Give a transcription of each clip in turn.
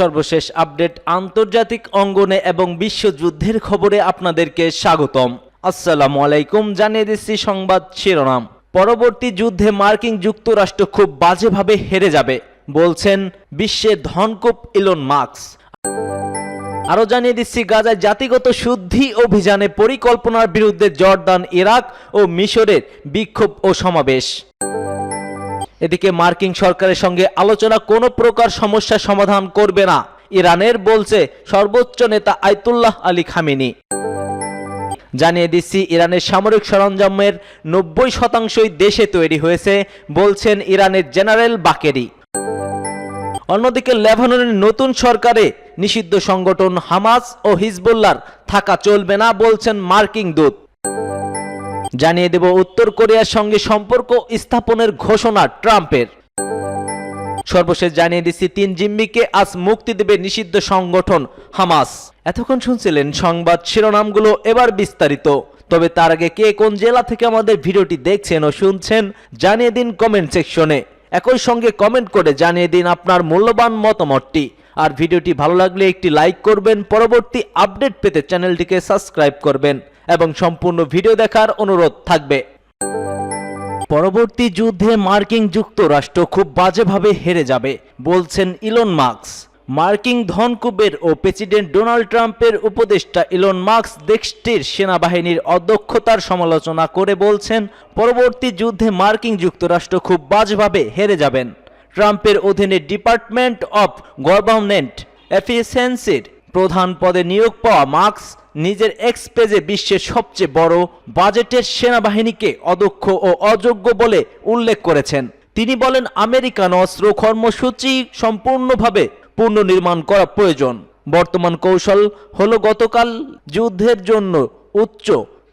সর্বশেষ আপডেট আন্তর্জাতিক অঙ্গনে এবং বিশ্বযুদ্ধের খবরে আপনাদেরকে স্বাগতম। আসসালামু আলাইকুম, জানিয়ে দিচ্ছি সংবাদ শিরোনাম। পরবর্তী যুদ্ধে মার্কিন যুক্তরাষ্ট্র খুব বাজেভাবে হেরে যাবে, বলছেন বিশ্বের ধনকুপ ইলন মার্কস আরও জানিয়ে দিচ্ছি, গাজায় জাতিগত শুদ্ধি অভিযানে পরিকল্পনার বিরুদ্ধে জর্দান, ইরাক ও মিশরের বিক্ষোভ ও সমাবেশ। এদিকে মার্কিন সরকারের সঙ্গে আলোচনা কোনো প্রকার সমস্যা সমাধান করবে না। ইরানের বলছে সর্বোচ্চ নেতা আয়তুল্লাহ আলী খামিনি। জানিয়ে দিচ্ছি, ইরানের সামরিক সরঞ্জামের নব্বই শতাংশই দেশে তৈরি হয়েছে, বলছেন ইরানের জেনারেল বাকেরি। অন্যদিকে লেবাননের নতুন সরকারে নিষিদ্ধ সংগঠন হামাস ও হিজবুল্লার থাকা চলবে না, বলছেন মার্কিন দূত। জানিয়ে দেব উত্তর কোরিয়ার সঙ্গে সম্পর্ক স্থাপনের ঘোষণা ট্রাম্পের। সর্বশেষ জানিয়ে দিচ্ছি, তিন জিম্মিকে আজ মুক্তি দেবে নিষিদ্ধ সংগঠন হামাস। এতক্ষণ শুনছিলেন সংবাদ শিরোনামগুলো এবার বিস্তারিত। তবে তার আগে কে কোন জেলা থেকে আমাদের ভিডিওটি দেখছেন ও শুনছেন, জানিয়ে দিন কমেন্ট সেকশনে একই সঙ্গে কমেন্ট করে জানিয়ে দিন আপনার মূল্যবান মতামতটি। আর ভিডিওটি ভালো লাগলে একটি লাইক করবেন, পরবর্তী আপডেট পেতে চ্যানেলটিকে সাবস্ক্রাইব করবেন। এবং সম্পূর্ণ ভিডিও দেখার অনুরোধ থাকবে। পরবর্তী যুদ্ধে মার্কিন যুক্তরাষ্ট্র খুব বাজেভাবে হেরে যাবে, বলছেন ইলন মার্কস মার্কিন ধনকুবের ও প্রেসিডেন্ট ডোনাল্ড ট্রাম্পের উপদেষ্টা ইলন মার্কস দেশটির সেনাবাহিনীর অদক্ষতার সমালোচনা করে বলছেন, পরবর্তী যুদ্ধে মার্কিন যুক্তরাষ্ট্র খুব বাজেভাবে হেরে যাবেন। ট্রাম্পের অধীনে ডিপার্টমেন্ট অফ গভর্নমেন্ট এফিসিয়েন্সির প্রধান পদে নিয়োগ পাওয়া মার্কস নিজের এক্স পেজে বিশ্বের সবচেয়ে বড় বাজেটের সেনাবাহিনীকে অদক্ষ ও অযোগ্য বলে উল্লেখ করেছেন। তিনি বলেন, আমেরিকান অস্ত্র কর্মসূচি সম্পূর্ণভাবে পুনর্নির্মাণ করা প্রয়োজন। বর্তমান কৌশল হলো গতকাল যুদ্ধের জন্য উচ্চ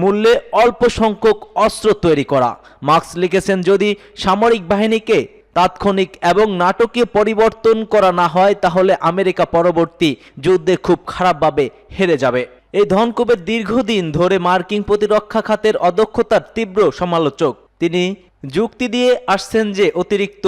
মূল্যে অল্প সংখ্যক অস্ত্র তৈরি করা। মার্কস লিখেছেন, যদি সামরিক বাহিনীকে তাৎক্ষণিক এবং নাটকীয় পরিবর্তন করা না হয়, তাহলে আমেরিকা পরবর্তী যুদ্ধে খুব খারাপভাবে হেরে যাবে। এই ধনকুবের দীর্ঘদিন ধরে মার্কিন প্রতিরক্ষা খাতের অদক্ষতার তীব্র সমালোচক। তিনি যুক্তি দিয়ে আসছেন যে অতিরিক্ত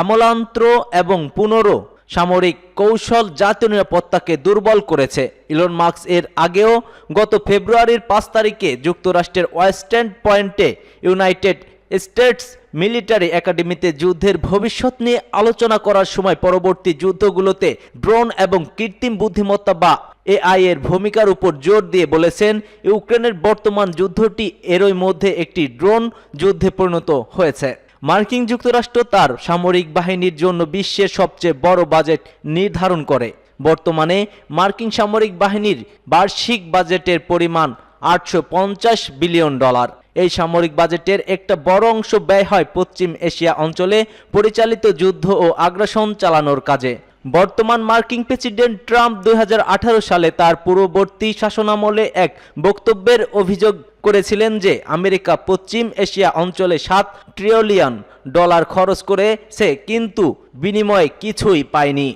আমলান্ত্র এবং পুনর সামরিক কৌশল জাতীয় নিরাপত্তাকে দুর্বল করেছে। ইলন মার্কস এর আগেও গত ফেব্রুয়ারির পাঁচ তারিখে যুক্তরাষ্ট্রের ওয়েস্টার্ন পয়েন্টে ইউনাইটেড স্টেটস মিলিটারি একাডেমিতে যুদ্ধের ভবিষ্যৎ নিয়ে আলোচনা করার সময় পরবর্তী যুদ্ধগুলোতে ড্রোন এবং কৃত্রিম বুদ্ধিমত্তা বা এআই এর ভূমিকার উপর জোর দিয়ে বলেছেন, ইউক্রেনের বর্তমান যুদ্ধটি এরই মধ্যে একটি ড্রোন যুদ্ধে পরিণত হয়েছে। মার্কিন যুক্তরাষ্ট্র তার সামরিক বাহিনীর জন্য বিশ্বের সবচেয়ে বড় বাজেট নির্ধারণ করে। বর্তমানে মার্কিন সামরিক বাহিনীর বার্ষিক বাজেটের পরিমাণ আটশো পঞ্চাশ বিলিয়ন ডলার। এই সামরিক বাজেটের একটা বড় অংশ ব্যয় হয় পশ্চিম এশিয়া অঞ্চলে পরিচালিত যুদ্ধ ও আগ্রাসন চালানোর কাজে। বর্তমান মার্কিন প্রেসিডেন্ট ট্রাম্প দু হাজার আঠারো সালে তার পূর্ববর্তী শাসনামলে এক বক্তব্যের অভিযোগ করেছিলেন যে আমেরিকা পশ্চিম এশিয়া অঞ্চলে সাত ট্রিলিয়ন ডলার খরচ করেছে কিন্তু বিনিময়ে কিছুই পায়নি।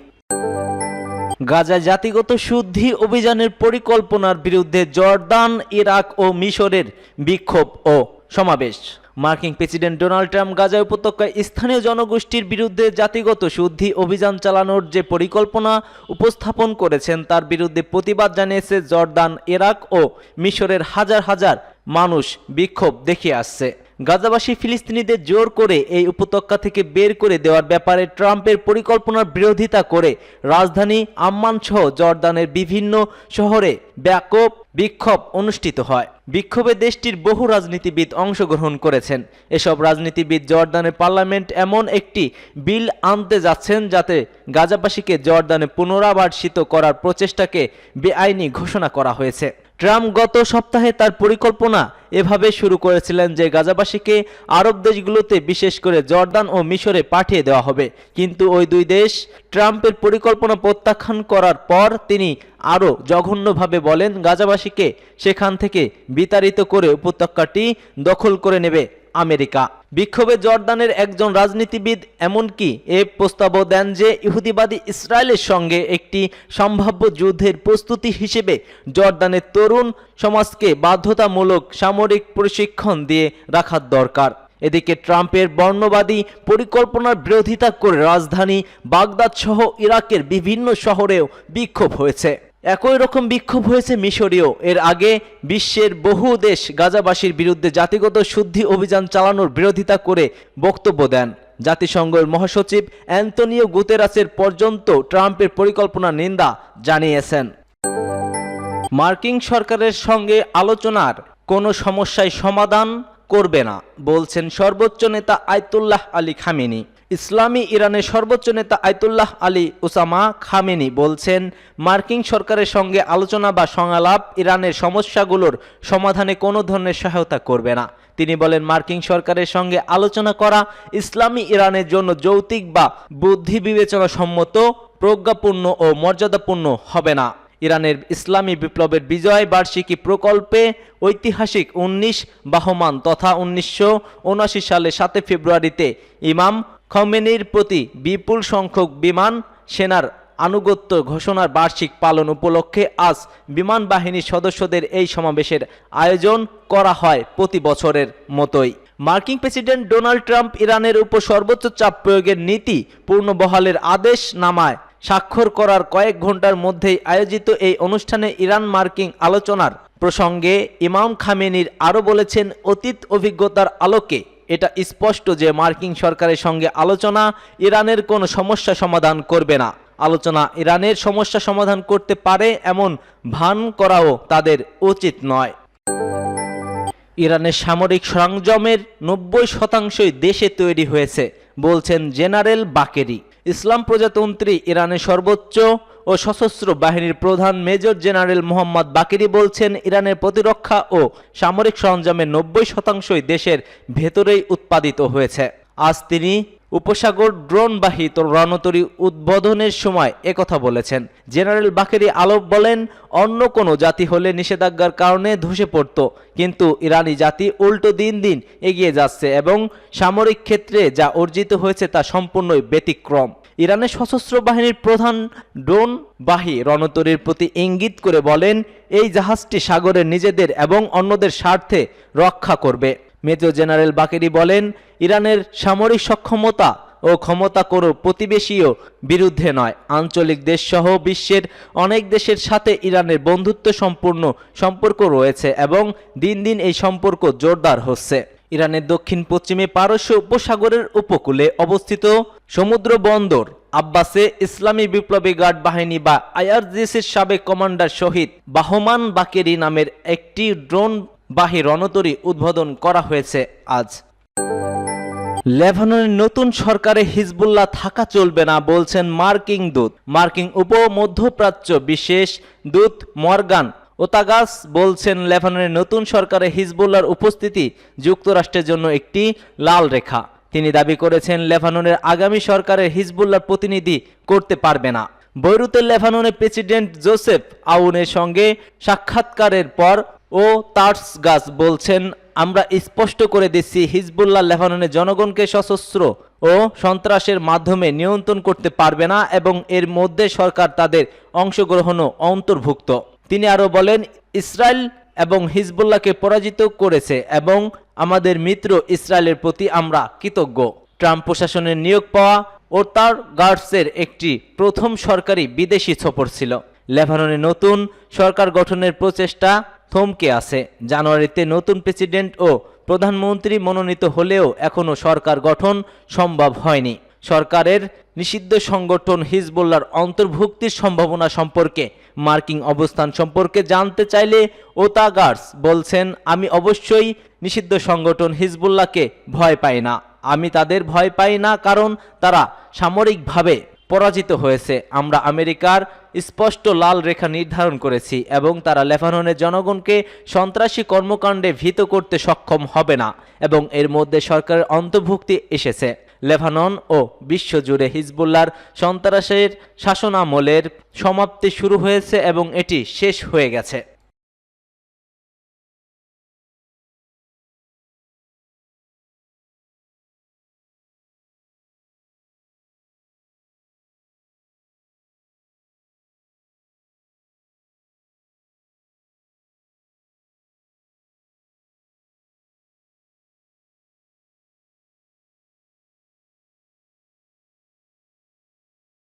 গাজা জাতিগত শুদ্ধি অভিযানের পরিকল্পনার বিরুদ্ধে জর্দান, ইরাক ও মিশরের বিক্ষোভ ও সমাবেশ। মার্কিন প্রেসিডেন্ট ডোনাল্ড ট্রাম্প গাজা উপত্যকায় স্থানীয় জনগোষ্ঠীর বিরুদ্ধে জাতিগত শুদ্ধি অভিযান চালানোর যে পরিকল্পনা উপস্থাপন করেছেন, তার বিরুদ্ধে প্রতিবাদ জানিয়েছে জর্দান, ইরাক ও মিশরের হাজার হাজার মানুষ বিক্ষোভ দেখিয়ে আসছে। গাজাবাসী ফিলিস্তিনিদের জোর করে এই উপত্যকা থেকে বের করে দেওয়ার ব্যাপারে ট্রাম্পের পরিকল্পনার বিরোধিতা করে রাজধানী আম্মান সহ জর্দানের বিভিন্ন শহরে ব্যাপক বিক্ষোভ অনুষ্ঠিত হয়। বিক্ষোভে দেশটির বহু রাজনীতিবিদ অংশগ্রহণ করেছেন। এসব রাজনীতিবিদ জর্দানের পার্লামেন্ট এমন একটি বিল আনতে যাচ্ছেন যাতে গাজাবাসীকে জর্দানে পুনরাবাসিত করার প্রচেষ্টাকে বেআইনি ঘোষণা করা হয়েছে। ট্রাম্প গত সপ্তাহে তার পরিকল্পনা এভাবে শুরু করেছিলেন যে গাজাবাসীকে আরব দেশগুলোতে বিশেষ করে জর্দান ও মিশরে পাঠিয়ে দেওয়া হবে। কিন্তু ওই দুই দেশ ট্রাম্পের পরিকল্পনা প্রত্যাখ্যান করার পর তিনি আরও জঘন্যভাবে বলেন, গাজাবাসীকে সেখান থেকে বিতাড়িত করে উপত্যকাটি দখল করে নেবে। আমেরিকা। বিক্ষোভে জর্দানের একজন রাজনীতিবিদ এমনকি এ প্রস্তাবও দেন যে ইহুদিবাদী ইসরায়েলের সঙ্গে একটি সম্ভাব্য যুদ্ধের প্রস্তুতি হিসেবে জর্দানের তরুণ সমাজকে বাধ্যতামূলক সামরিক প্রশিক্ষণ দিয়ে রাখার দরকার। এদিকে ট্রাম্পের বর্ণবাদী পরিকল্পনার বিরোধিতা করে রাজধানী বাগদাদ সহ ইরাকের বিভিন্ন শহরেও বিক্ষোভ হয়েছে। একই রকম বিক্ষোভ হয়েছে মিশরীয়। এর আগে বিশ্বের বহু দেশ গাজাবাসীর বিরুদ্ধে জাতিগত শুদ্ধি অভিযান চালানোর বিরোধিতা করে বক্তব্য দেন। জাতিসংঘের মহাসচিব অ্যান্তনিও গুতেরাসের পর্যন্ত ট্রাম্পের পরিকল্পনা নিন্দা জানিয়েছেন। মার্কিন সরকারের সঙ্গে আলোচনার কোনো সমস্যায় সমাধান করবে না, বলছেন সর্বোচ্চ নেতা আয়তুল্লাহ আলী খামেনি। ইসলামী ইরানের সর্বোচ্চ নেতা আয়তুল্লাহ আলী ওসামা খামেনি বলছেন, মার্কিন সরকারের সঙ্গে আলোচনা বা সংলাপ ইরানের সমস্যাগুলোর সমাধানে কোনো ধরনের সহায়তা করবে না। তিনি বলেন, মার্কিন সরকারের সঙ্গে আলোচনা করা ইসলামী ইরানের জন্য যৌতিক বা বুদ্ধি বিবেচনা সম্মত প্রজ্ঞাপূর্ণ ও মর্যাদাপূর্ণ হবে না। ইরানের ইসলামী বিপ্লবের বিজয় বার্ষিকী প্রকল্পে ঐতিহাসিক উনিশ, বাহমান তথা উনিশশো উনআশি সালে সাতে ফেব্রুয়ারিতে ইমাম খমেনির প্রতি বিপুল সংখ্যক বিমান সেনার আনুগত্য ঘোষণার বার্ষিক পালন উপলক্ষে আজ বিমান বাহিনীর সদস্যদের এই সমাবেশের আয়োজন করা হয় প্রতি বছরের মতোই। মার্কিন প্রেসিডেন্ট ডোনাল্ড ট্রাম্প ইরানের উপর সর্বোচ্চ চাপ প্রয়োগের নীতি পূর্ণবহালের আদেশ নামায় স্বাক্ষর করার কয়েক ঘণ্টার মধ্যেই আয়োজিত এই অনুষ্ঠানে ইরান মার্কিন আলোচনার প্রসঙ্গে ইমাম খামেনির আরও বলেছেন, অতীত অভিজ্ঞতার আলোকে এটা স্পষ্ট যে মার্কিন সরকারের সঙ্গে আলোচনা ইরানের কোনো সমস্যা সমাধান করবে না। আলোচনা ইরানের সমস্যা সমাধান করতে পারে এমন ভান করাও তাদের উচিত নয়। ইরানের সামরিক সরঞ্জামের নব্বই শতাংশই দেশে তৈরি হয়েছে, বলছেন জেনারেল বাকেরি। ইসলাম প্রজাতন্ত্রী ইরানের সর্বোচ্চ ও সশস্ত্র বাহিনীর প্রধান মেজর জেনারেল মোহাম্মদ বাকেরি বলছেন, ইরানের প্রতিরক্ষা ও সামরিক সরঞ্জামের নব্বই শতাংশই দেশের ভেতরেই উৎপাদিত হয়েছে। আজ তিনি উপসাগর ড্রোনবাহিত রণতরী উদ্বোধনের সময় একথা বলেছেন। জেনারেল বাকেরি আলব বলেন, অন্য কোনো জাতি হলে নিষেধাজ্ঞার কারণে ধসে পড়ত, কিন্তু ইরানি জাতি উল্টো দিন দিন এগিয়ে যাচ্ছে এবং সামরিক ক্ষেত্রে যা অর্জিত হয়েছে তা সম্পূর্ণই ব্যতিক্রম। ইরানের সশস্ত্র বাহিনীর প্রধান ড্রোন বাহী রণতরীর প্রতি ইঙ্গিত করে বলেন, এই জাহাজটি সাগরের নিজেদের এবং অন্যদের স্বার্থে রক্ষা করবে। মেজর জেনারেল বাকেরি বলেন, ইরানের সামরিক সক্ষমতা ও ক্ষমতা কোনো প্রতিবেশীও বিরুদ্ধে নয়। আঞ্চলিক দেশসহ বিশ্বের অনেক দেশের সাথে ইরানের বন্ধুত্ব সম্পূর্ণ সম্পর্ক রয়েছে এবং দিন দিন এই সম্পর্ক জোরদার হচ্ছে। ইরানের দক্ষিণ পশ্চিমে পারস্য উপসাগরের উপকূলে অবস্থিত সমুদ্র বন্দর, আব্বাসে ইসলামী বিপ্লবী গার্ড বাহিনী বা আইআরজিসির সাবেক কমান্ডার শহীদ বাহমান বাকেরি নামের একটি ড্রোন বাহী রণতরী উদ্বোধন করা হয়েছে আজ। লেবাননের নতুন সরকারে হিজবুল্লাহ থাকা চলবে না বলছেন মার্কিং দূত। মার্কিন উপ মধ্যপ্রাচ্য বিশেষ দূত মর্গান ওতাগাস বলছেন লেবাননের নতুন সরকারে হিজবুল্লাহর উপস্থিতি যুক্তরাষ্ট্রের জন্য একটি লাল রেখা। তিনি দাবি করেছেন, লেবাননের আগামী সরকারের হিজবুল্লাহর প্রতিনিধি করতে পারবে না। বৈরুতের লেবাননের প্রেসিডেন্ট জোসেফ আউনের সঙ্গে সাক্ষাৎকারের পর ও তার্স গাছ বলছেন, আমরা স্পষ্ট করে দিচ্ছি, হিজবুল্লাহ লেবাননের জনগণকে সশস্ত্র ও সন্ত্রাসের মাধ্যমে নিয়ন্ত্রণ করতে পারবে না এবং এর মধ্যে সরকার তাদের অংশগ্রহণও অন্তর্ভুক্ত। তিনি আরও বলেন, ইসরায়েল এবং হিজবুল্লাহকে পরাজিত করেছে এবং আমাদের মিত্র ইসরায়েলের প্রতি আমরা কৃতজ্ঞ। ট্রাম্প প্রশাসনের নিয়োগ পাওয়া ও তার গার্ডসের একটি প্রথম সরকারি বিদেশি সফর ছিল। লেবাননে নতুন সরকার গঠনের প্রচেষ্টা থমকে আছে। জানুয়ারিতে নতুন প্রেসিডেন্ট ও প্রধানমন্ত্রী মনোনীত হলেও এখনও সরকার গঠন সম্ভব হয়নি। সরকারের নিষিদ্ধ সংগঠন হিজবুল্লার অন্তর্ভুক্তির সম্ভাবনা সম্পর্কে, মার্কিন অবস্থান সম্পর্কে জানতে চাইলে ওতাগার্স বলছেন, আমি অবশ্যই নিষিদ্ধ সংগঠন হিজবুল্লাহকে ভয় পাই না। আমি তাদের ভয় পাই না কারণ তারা সামরিকভাবে পরাজিত হয়েছে। আমরা আমেরিকার স্পষ্ট লাল রেখা নির্ধারণ করেছি এবং তারা লেবাননের জনগণকে সন্ত্রাসী কর্মকাণ্ডে ভীত করতে সক্ষম হবে না এবং এর মধ্যে সরকারের অন্তর্ভুক্তি এসেছে। লেবানন ও বিশ্বজুড়ে হিজবুল্লার সন্ত্রাসের শাসনামলের সমাপ্তি শুরু হয়েছে এবং এটি শেষ হয়ে গেছে।